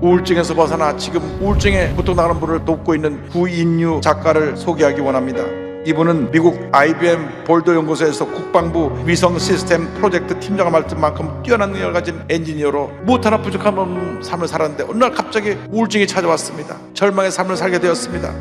우울증에서 벗어나 지금 우울증에 고통당하는 분을 돕고 있는 구인유 작가를 소개하기 원합니다. 이분은 미국 IBM 볼도 연구소에서 국방부 위성 시스템 프로젝트 팀장을 맡은 만큼 뛰어난 능력을 가진 엔지니어로 무엇 하나 부족한 삶을 살았는데 어느 날 갑자기 우울증이 찾아왔습니다. 절망의 삶을 살게 되었습니다.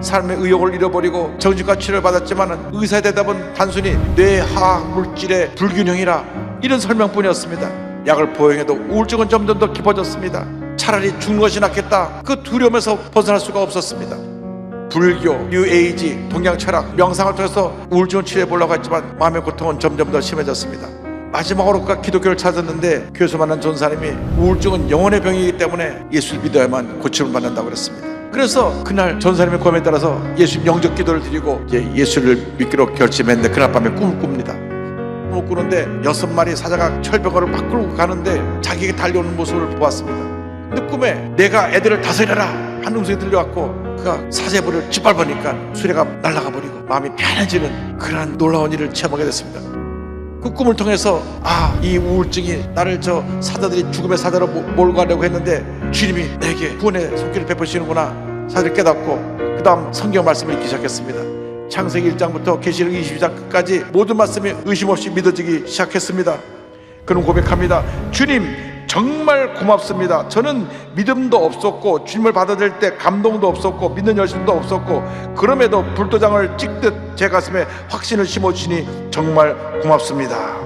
삶의 의욕을 잃어버리고 정신과 치료를 받았지만 의사의 대답은 단순히 뇌화학 물질의 불균형이라 이런 설명뿐이었습니다. 약을 보행해도 우울증은 점점 더 깊어졌습니다. 차라리 죽는 것이 낫겠다. 그 두려움에서 벗어날 수가 없었습니다. 불교, 뉴에이지, 동양 철학, 명상을 통해서 우울증을 치료해 보려고 했지만 마음의 고통은 점점 더 심해졌습니다. 마지막으로 그가 기독교를 찾았는데 교수 만난 전사님이 우울증은 영혼의 병이기 때문에 예수를 믿어야만 고침을 받는다고 그랬습니다. 그래서 그날 전사님의 고함에 따라서 예수 영적 기도를 드리고 예수를 믿기로 결심했는데 그날 밤에 꿈을 꿉니다. 꿈을 꾸는데 여섯 마리 사자가 철벽을 막 끌고 가는데 자기에게 달려오는 모습을 보았습니다. 근데 꿈에 내가 애들을 다스려라 하는 음성이 들려왔고 그가 사제부를 짓밟으니까 수레가 날아가 버리고 마음이 편해지는 그러한 놀라운 일을 체험하게 됐습니다. 그 꿈을 통해서 아 이 우울증이 나를 저 사자들이 죽음의 사자로 모- 몰고 가려고 했는데 주님이 내게 구원의 손길을 베푸시는구나 사실 깨닫고 그 다음 성경 말씀을 읽기 시작했습니다. 창세기 1장부터 계시록 22장 끝까지 모든 말씀이 의심 없이 믿어지기 시작했습니다. 그는 고백합니다. 주님 정말 고맙습니다. 저는 믿음도 없었고 주님을 받아들일 때 감동도 없었고 믿는 열심도 없었고 그럼에도 불도장을 찍듯 제 가슴에 확신을 심어주시니 정말 고맙습니다.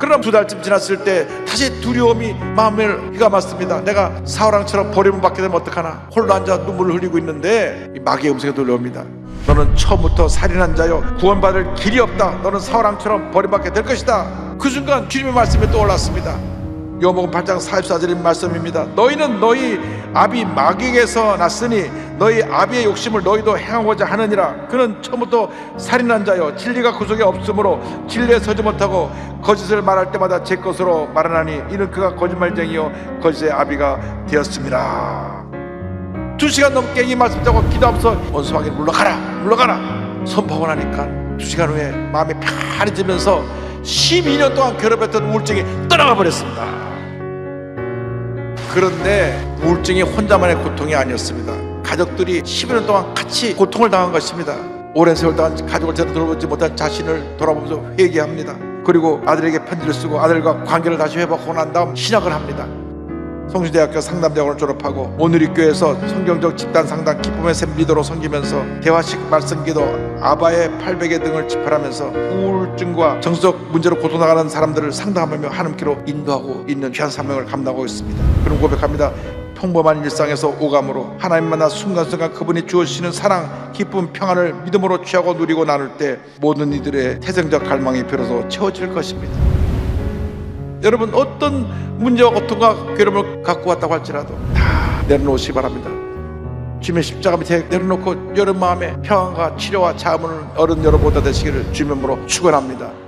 그러나 두 달쯤 지났을 때 다시 두려움이 마음을 휘감았습니다. 내가 사울왕처럼 버림을 받게 되면 어떡하나 홀로 앉아 눈물을 흘리고 있는데 이 마귀의 음성이 들려옵니다. 너는 처음부터 살인한 자여 구원받을 길이 없다. 너는 사울왕처럼 버림받게 될 것이다. 그 순간 주님의 말씀이 떠올랐습니다. 요복음 8장 44절의 말씀입니다. 너희는 너희 아비 마귀에게서 났으니 너희 아비의 욕심을 너희도 행하고자 하느니라. 그는 처음부터 살인한 자여 진리가 그 속에 없으므로 진리에 서지 못하고 거짓을 말할 때마다 제 것으로 말하나니 이는 그가 거짓말쟁이요 거짓의 아비가 되었습니다. 두 시간 넘게 이 말씀 듣고 기도하면서 원수마귀 물러가라 물러가라 선포하고 나니까 두 시간 후에 마음이 편해지면서 12년 동안 괴롭혔던 우울증이 떠나가 버렸습니다. 그런데 우울증이 혼자만의 고통이 아니었습니다. 가족들이 11년 동안 같이 고통을 당한 것입니다. 오랜 세월 동안 가족을 제대로 돌보지 못한 자신을 돌아보면서 회개합니다. 그리고 아들에게 편지를 쓰고 아들과 관계를 다시 회복하고 난 다음 신학을 합니다. 성주대학교 상담대학원을 졸업하고 오누리교에서 성경적 집단 상담 기쁨의 샘 리더로 섬기면서 대화식 말씀기도 아바의 800개 등을 집필하면서 우울증과 정서적 문제로 고통당하는 사람들을 상담하며 하나님께로 인도하고 있는 귀한 사명을 감당하고 있습니다. 그런 고백합니다. 평범한 일상에서 오감으로 하나님 만나 순간순간 그분이 주어주시는 사랑, 기쁨, 평안을 믿음으로 취하고 누리고 나눌 때 모든 이들의 태생적 갈망이 비로소 채워질 것입니다. 여러분 어떤 문제와 고통과 괴로움을 갖고 왔다고 할지라도 다 내려놓으시기 바랍니다. 주님의 십자가 밑에 내려놓고 여러분 마음에 평안과 치료와 자문을 어른 여러분보다 되시기를 주님으로 축원합니다.